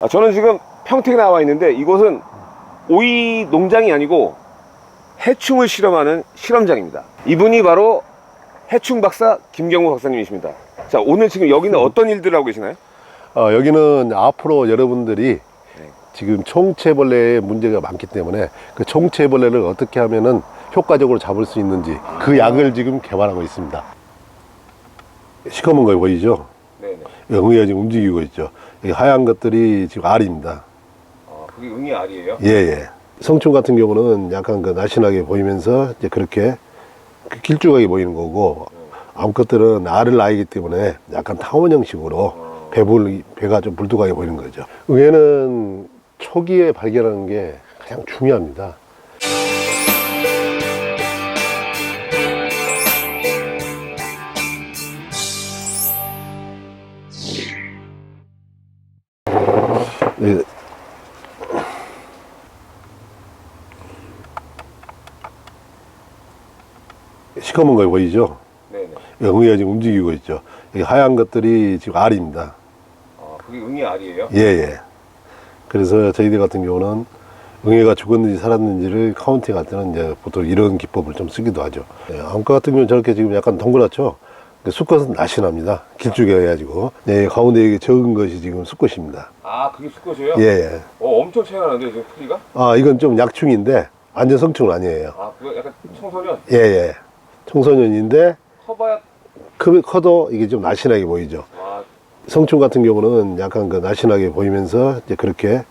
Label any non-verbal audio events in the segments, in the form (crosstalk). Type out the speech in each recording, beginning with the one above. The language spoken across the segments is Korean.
아, 저는 지금 평택에 나와 있는데 이곳은 오이 농장이 아니고 해충을 실험하는 실험장입니다. 이분이 바로 해충 박사 김경호 박사님이십니다. 자, 오늘 지금 여기는 어떤 일들을 하고 계시나요? 어, 여기는 앞으로 여러분들이 네. 지금 총체벌레에 문제가 많기 때문에 그 총체벌레를 어떻게 하면은 효과적으로 잡을 수 있는지 그 약을 지금 개발하고 있습니다. 시커먼 거 보이죠? 네네. 응위가 지금 움직이고 있죠. 이 하얀 것들이 지금 알입니다. 아, 그게 응이 알이에요? 예, 예. 성충 같은 경우는 약간 그 날씬하게 보이면서 이제 그렇게 그 길쭉하게 보이는 거고 암컷들은 알을 낳기 때문에 약간 타원 형식으로 배불, 배가 좀 불뚝하게 보이는 거죠. 응애는 초기에 발견하는 게 가장 중요합니다. 시커먼 거 보이죠? 네네. 응애가 지금 움직이고 있죠. 이 하얀 것들이 지금 알입니다. 아, 그게 응이 알이에요? 예, 예. 그래서 저희들 같은 경우는 응애가 죽었는지 살았는지를 카운팅 할 때는 이제 보통 이런 기법을 좀 쓰기도 하죠. 예, 암컷 같은 경우는 저렇게 지금 약간 동그랗죠? 그 수컷은 날씬합니다. 길쭉해 해가지고. 네, 가운데 이게 적은 것이 지금 수컷입니다. 아, 그게 수컷이에요? 예, 예. 어, 엄청 차이가 나는데 지금 크기가? 아, 이건 좀 약충인데, 완전 성충은 아니에요. 아, 그거 약간 청소년? 예, 예. 청소년인데, 커봐야, 크, 커도 이게 좀 날씬하게 보이죠. 아, 성충 같은 경우는 약간 그 날씬하게 보이면서 이제 그렇게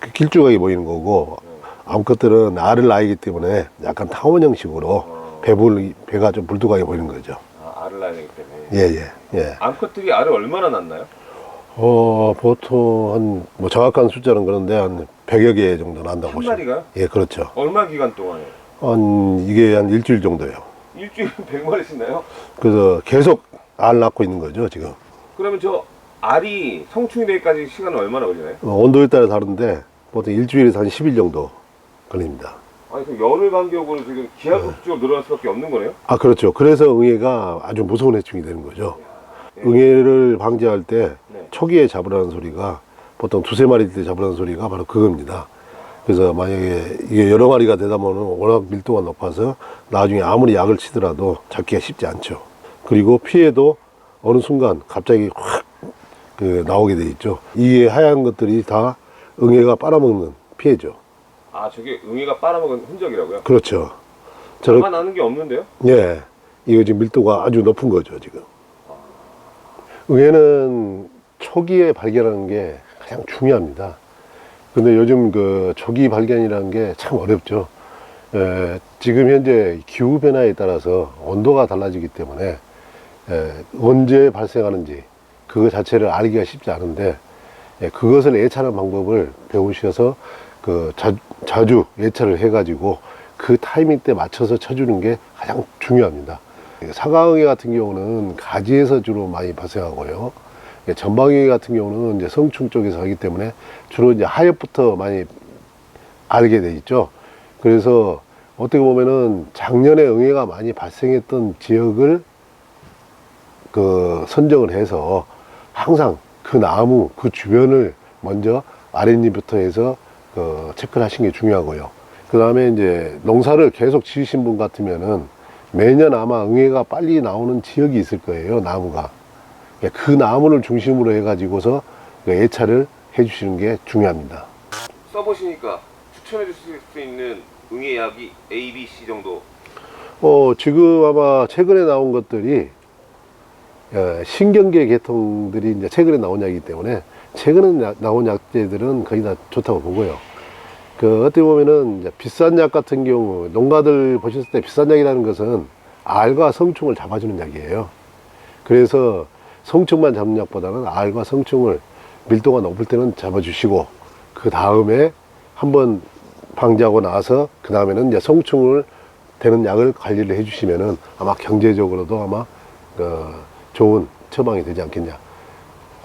그 길쭉하게 보이는 거고 암컷들은 알을 낳기 때문에 약간 타원 형식으로 배불 배가 좀 불뚝하게 보이는 거죠. 아 알을 낳아야 되기 때문에. 예예 예, 예. 암컷들이 알을 얼마나 낳나요? 어 보통 한 뭐 정확한 숫자는 그런데 한 100여 개 정도 난다고 한 보시면 마리가요? 예 그렇죠. 얼마 기간 동안에? 한 이게 한 일주일 정도예요. 일주일에 (laughs) 100마리씩 나요? 그래서 계속 알 낳고 있는 거죠 지금. 그러면 저 알이 성충이 되기까지 시간은 얼마나 걸리나요? 어, 온도에 따라 다른데 보통 일주일에서 한 10일 정도 걸립니다. 아니 그럼 열흘 간격으로 지금 기하급수적으로 늘어날 수밖에 없는 거네요? 아 그렇죠. 그래서 응애가 아주 무서운 해충이 되는 거죠. 네. 응애를 방지할 때 네. 초기에 잡으라는 소리가 보통 두세 마리 때 잡으라는 소리가 바로 그겁니다. 그래서 만약에 이게 여러 마리가 되다 보면 워낙 밀도가 높아서 나중에 아무리 약을 치더라도 잡기가 쉽지 않죠. 그리고 피해도 어느 순간 갑자기 확 그 나오게 돼 있죠. 이게 하얀 것들이 다 응애가 빨아먹는 피해죠. 아 저게 응애가 빨아먹은 흔적이라고요? 그렇죠. 저렇게 저만 아는 게 없는데요? 예. 이거 지금 밀도가 아주 높은 거죠, 지금. 응애는 초기에 발견하는 게 가장 중요합니다. 근데 요즘 그 초기 발견이라는 게 참 어렵죠. 에, 지금 현재 기후 변화에 따라서 온도가 달라지기 때문에 에, 언제 발생하는지 그거 자체를 알기가 쉽지 않은데 예, 그것을 예찰하는 방법을 배우셔서 그 자, 자주 예찰을 해가지고 그 타이밍 때 맞춰서 쳐주는 게 가장 중요합니다. 사과응애 같은 경우는 가지에서 주로 많이 발생하고요. 예, 전방응애 같은 경우는 이제 성충 쪽에서 하기 때문에 주로 이제 하엽부터 많이 알게 돼 있죠. 그래서 어떻게 보면은 작년에 응애가 많이 발생했던 지역을 그 선정을 해서 항상 그 나무 그 주변을 먼저 아랫잎부터 해서 그 체크를 하시는 게 중요하고요. 그 다음에 이제 농사를 계속 지으신 분 같으면은 매년 아마 응애가 빨리 나오는 지역이 있을 거예요, 나무가. 그 나무를 중심으로 해가지고서 그 예찰을 해주시는 게 중요합니다. 써보시니까 추천해 주실 수 있는 응애 약이 A, B, C 정도 어, 지금 아마 최근에 나온 것들이 어, 신경계 계통들이 이제 최근에 나온 약이기 때문에 최근에 나- 나온 약제들은 거의 다 좋다고 보고요. 그 어떻게 보면은 비싼 약 같은 경우 농가들 보셨을 때 비싼 약이라는 것은 알과 성충을 잡아주는 약이에요. 그래서 성충만 잡는 약보다는 알과 성충을 밀도가 높을 때는 잡아주시고 그 다음에 한번 방지하고 나서 그 다음에는 이제 성충을 되는 약을 관리를 해주시면은 아마 경제적으로도 아마 그 좋은 처방이 되지 않겠냐.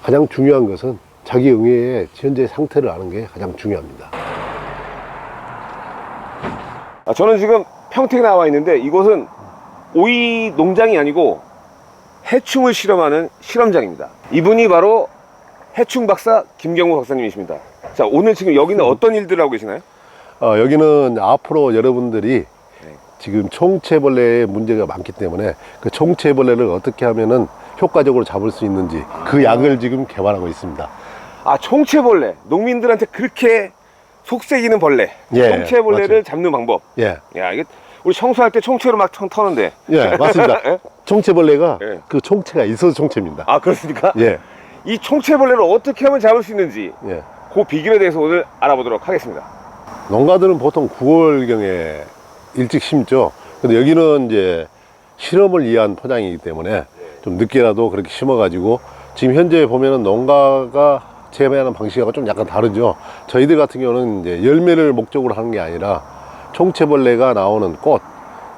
가장 중요한 것은 자기 응애의 현재 상태를 아는 게 가장 중요합니다. 아, 저는 지금 평택에 나와 있는데 이곳은 오이 농장이 아니고 해충을 실험하는 실험장입니다. 이분이 바로 해충 박사 김경호 박사님이십니다. 자, 오늘 지금 여기는 어떤 일들을 하고 계시나요? 어, 여기는 앞으로 여러분들이 네. 지금 총체벌레에 문제가 많기 때문에 그 총체벌레를 어떻게 하면은 효과적으로 잡을 수 있는지 그 약을 지금 개발하고 있습니다. 아, 총체벌레. 농민들한테 그렇게 속색이는 벌레. 예, 총체벌레를 맞죠. 잡는 방법. 예, 야, 이게 우리 청소할 때 총체로 막청 터는데. 예, 맞습니다. (laughs) 예? 총체벌레가 예. 그 총체가 있어서 총체입니다. 아, 그렇습니까? 예, 이 총체벌레를 어떻게 하면 잡을 수 있는지 예. 그 비결에 대해서 오늘 알아보도록 하겠습니다. 농가들은 보통 9월경에 일찍 심죠. 근데 여기는 이제 실험을 위한 포장이기 때문에 좀 늦게라도 그렇게 심어가지고 지금 현재 보면은 농가가 재배하는 방식하고 좀 약간 다르죠. 저희들 같은 경우는 이제 열매를 목적으로 하는 게 아니라 총체벌레가 나오는 꽃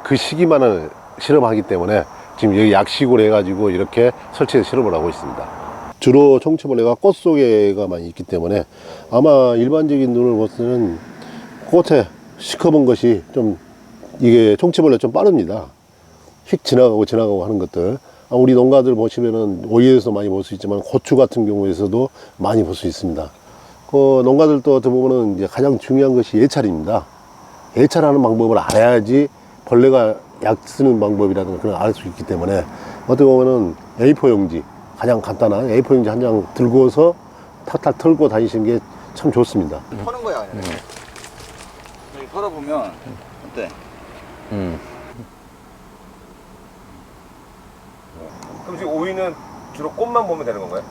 그 시기만을 실험하기 때문에 지금 여기 약식으로 해가지고 이렇게 설치해서 실험을 하고 있습니다. 주로 총체벌레가 꽃 속에가 많이 있기 때문에 아마 일반적인 눈을 볼 때는 꽃에 시커먼 것이 좀 이게 총체벌레 좀 빠릅니다. 휙 지나가고 지나가고 하는 것들. 아, 우리 농가들 보시면은 오이에서 많이 볼 수 있지만 고추 같은 경우에서도 많이 볼 수 있습니다. 그 농가들도 어떻게 보면은 이제 가장 중요한 것이 예찰입니다. 예찰하는 방법을 알아야지 벌레가 약 쓰는 방법이라든가 그런 걸알수 있기 때문에 어떻게 보면은 A4 용지 가장 간단한 A4 용지 한 장 들고서 탁탁 털고 다니시는 게 참 좋습니다. 터는 거야. 그냥. 여기 털어보면 어때? 그럼 지금 오이는 주로 꽃만 보면 되는 건가요?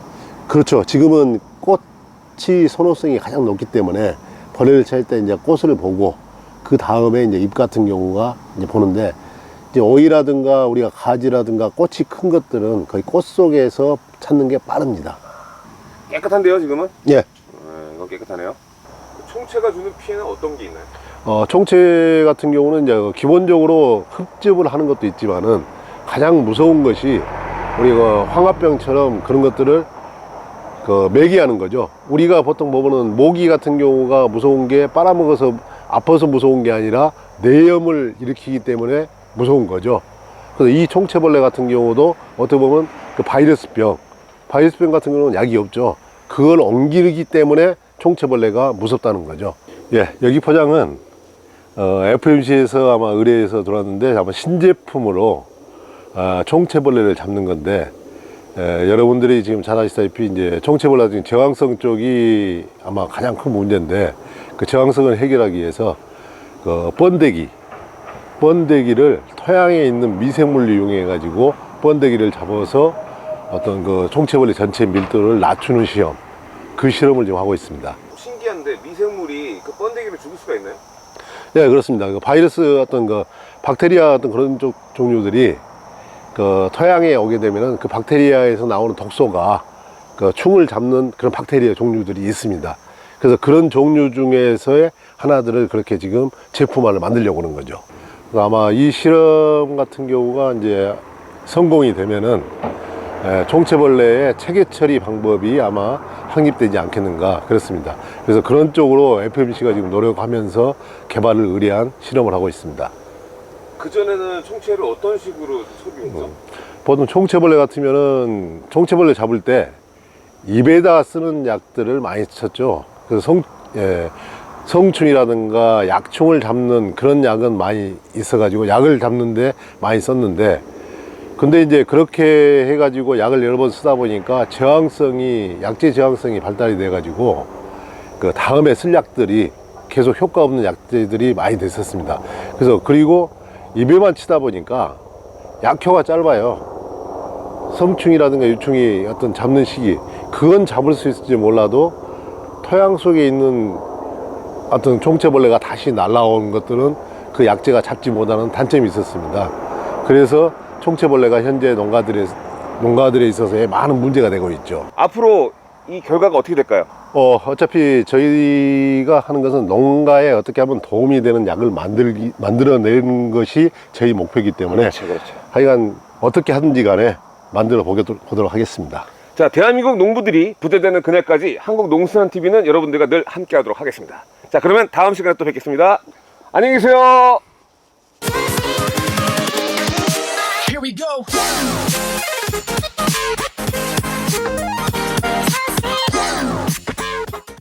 그렇죠. 지금은 꽃이 선호성이 가장 높기 때문에 벌레를 찾을 때 이제 꽃을 보고 그 다음에 이제 잎 같은 경우가 이제 보는데 이제 오이라든가 우리가 가지라든가 꽃이 큰 것들은 거의 꽃 속에서 찾는 게 빠릅니다. 깨끗한데요, 지금은? 예. 네, 이거 깨끗하네요. 그 총체가 주는 피해는 어떤 게 있나요? 어, 총체 같은 경우는 이제 그 기본적으로 흡집을 하는 것도 있지만은 가장 무서운 것이 우리 그 황화병처럼 그런 것들을 그 매기하는 거죠. 우리가 보통 보면은 모기 같은 경우가 무서운 게 빨아먹어서 아파서 무서운 게 아니라 뇌염을 일으키기 때문에 무서운 거죠. 그래서 이 총체벌레 같은 경우도 어떻게 보면 그 바이러스병, 바이러스병 같은 경우는 약이 없죠. 그걸 옮기기 때문에 총체벌레가 무섭다는 거죠. 예, 여기 포장은 어, FMC에서 아마 의뢰해서 들어왔는데 아마 신제품으로 아, 총체벌레를 잡는 건데 에, 여러분들이 지금 잘 아시다시피 이제 총체벌레 같은 저항성 쪽이 아마 가장 큰 문제인데 그 저항성을 해결하기 위해서 그 번데기 번데기를 토양에 있는 미생물을 이용해 가지고 번데기를 잡아서 어떤 그 총체벌레 전체 밀도를 낮추는 시험 그 실험을 지금 하고 있습니다. 신기한데 미생물이 그 번데기를 죽일 수가 있나요? 네, 그렇습니다. 그 바이러스 어떤 그 박테리아 같은 그런 쪽 종류들이 그 토양에 오게 되면은 그 박테리아에서 나오는 독소가 그 충을 잡는 그런 박테리아 종류들이 있습니다. 그래서 그런 종류 중에서의 하나들을 그렇게 지금 제품화를 만들려고 하는 거죠. 그래서 아마 이 실험 같은 경우가 이제 성공이 되면은 에, 총체벌레의 체계 처리 방법이 아마 확립되지 않겠는가 그렇습니다. 그래서 그런 쪽으로 FMC가 지금 노력하면서 개발을 의뢰한 실험을 하고 있습니다. 그전에는 총체를 어떤 식으로 처리했죠? 보통 총체벌레 같으면은 총체벌레 잡을 때 입에다 쓰는 약들을 많이 썼죠. 그래서 성, 예, 성충이라든가 약충을 잡는 그런 약은 많이 있어가지고 약을 잡는데 많이 썼는데 근데 이제 그렇게 해가지고 약을 여러 번 쓰다 보니까 저항성이 약제 저항성이 발달이 돼가지고 그 다음에 쓸 약들이 계속 효과 없는 약제들이 많이 됐었습니다. 그래서 그리고 입에만 치다 보니까 약효가 짧아요. 성충이라든가 유충이 어떤 잡는 시기 그건 잡을 수 있을지 몰라도 토양 속에 있는 어떤 총체벌레가 다시 날라온 것들은 그 약제가 잡지 못하는 단점이 있었습니다. 그래서 총체벌레가 현재 농가들에 농가들에 있어서의 많은 문제가 되고 있죠. 앞으로 이 결과가 어떻게 될까요? 어, 어차피 저희가 하는 것은 농가에 어떻게 하면 도움이 되는 약을 만들기, 만들어내는 것이 저희 목표이기 때문에 그렇죠, 그렇죠. 하여간 어떻게 하든지 간에 만들어 보도록, 보도록 하겠습니다. 자, 대한민국 농부들이 부대되는 그날까지 한국 농수산TV는 여러분들과 늘 함께 하도록 하겠습니다. 자, 그러면 다음 시간에 또 뵙겠습니다. 안녕히 계세요. Here we go. 네.